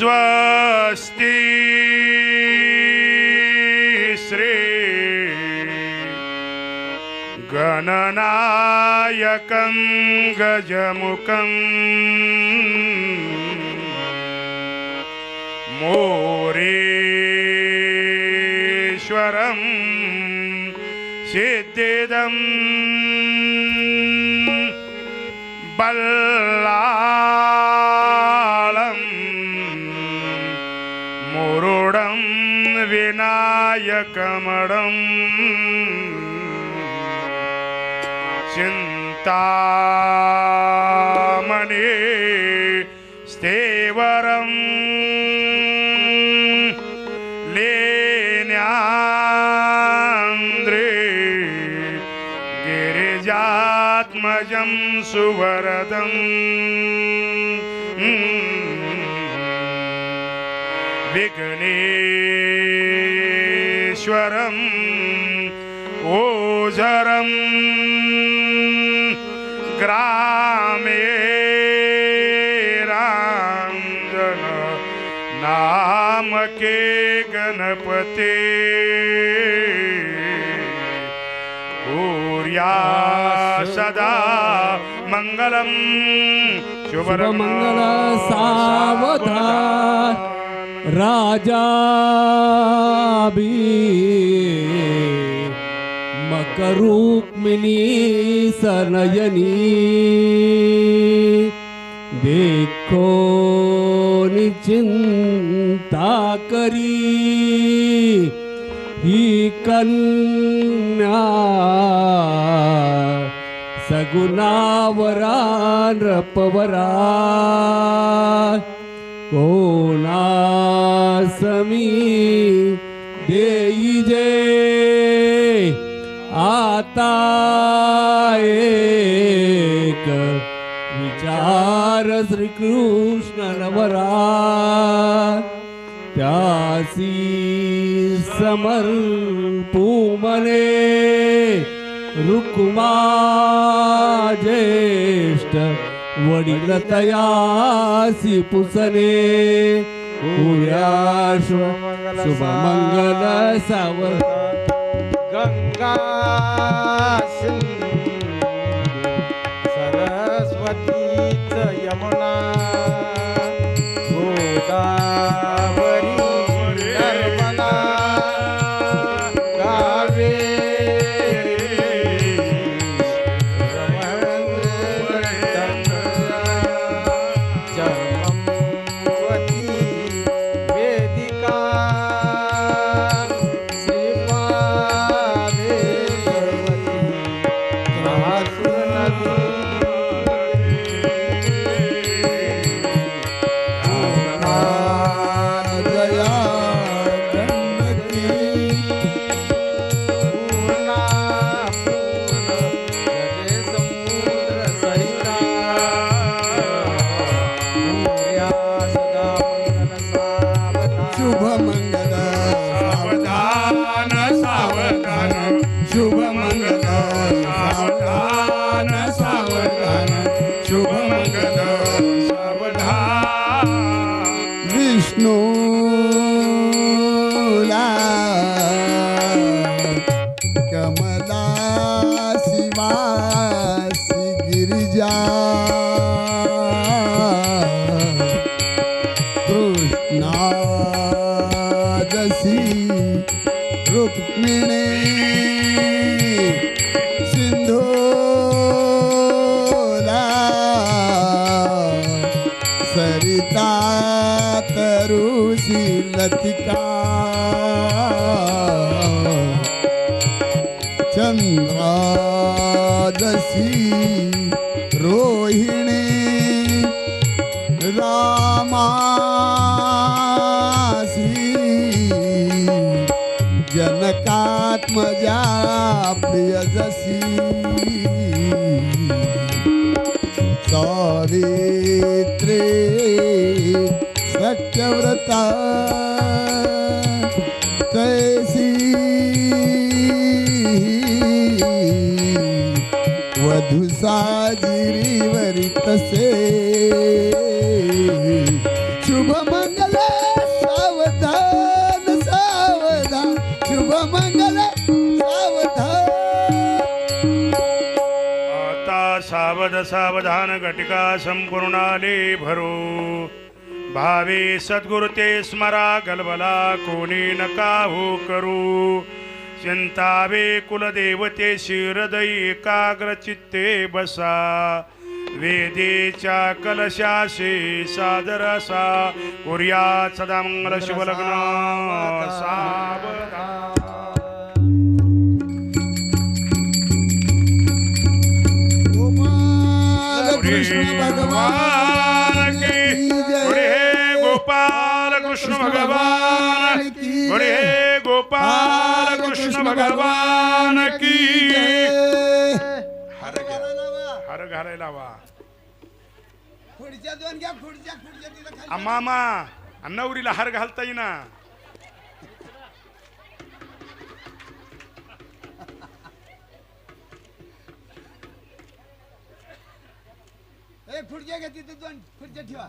स्वस्ति। श्री गणनायकं गजमुखं मोरेश्वरं सिद्धिदम् बल्ला கமடம் சிந்தாமணி ஸ்தேவரம் லேனாந்திரி கிரிஜாத்மஜம் சுவரதம் விக்னே विघ्नेश्वरम् ओझरम् ग्रामे राञ्जन नामके गणपते। कुर्या सदा मङ्गलं शुभमंगल सावधान। राजा भी मकरुक्मिणी सनयनी देखो निचिंता करी ही कन्या सगुणावरा नृपवरा समी देई जे आता एक विचार श्रीकृष्ण नवरा त्यासी समर्पू मने रुक्मा ज्येष्ठ वडील तयासी पुसने. शुभमंगल सावर Ganga Thank you. No. तरुषी Latika चंद्रादशी Rohini रामासी। जनकात्मजा प्रियजसी Savitri सत्यव्रता। करीतसे शुभ मंगल सावधान सावधान. शुभ मंगल सावधान. आता सावध सावधान घटिका संपूर्णाले भरू भावे सद्गुरु ते स्मरा गलबला कोणी नका हो करू. चिंतावे कुलदेवते शिरदय एकाग्र चित्ते बसा. वेदेच्या कलशाशी सादर असा कुर्या सदा मंगल शुभलग्न कृष्ण भगवान की गोपाल कृष्ण भगवान की गुरे हे गोपाल कृष्ण भगवान की घालायला वा खुर्च्या दोन घ्या खुर्च्या खुर्च्या तिथं खाली. आ मामा आ नवरीला हार घालता येईना. ए, खुर्च्या घ्या तिथे दोन खुर्च्या ठेवा.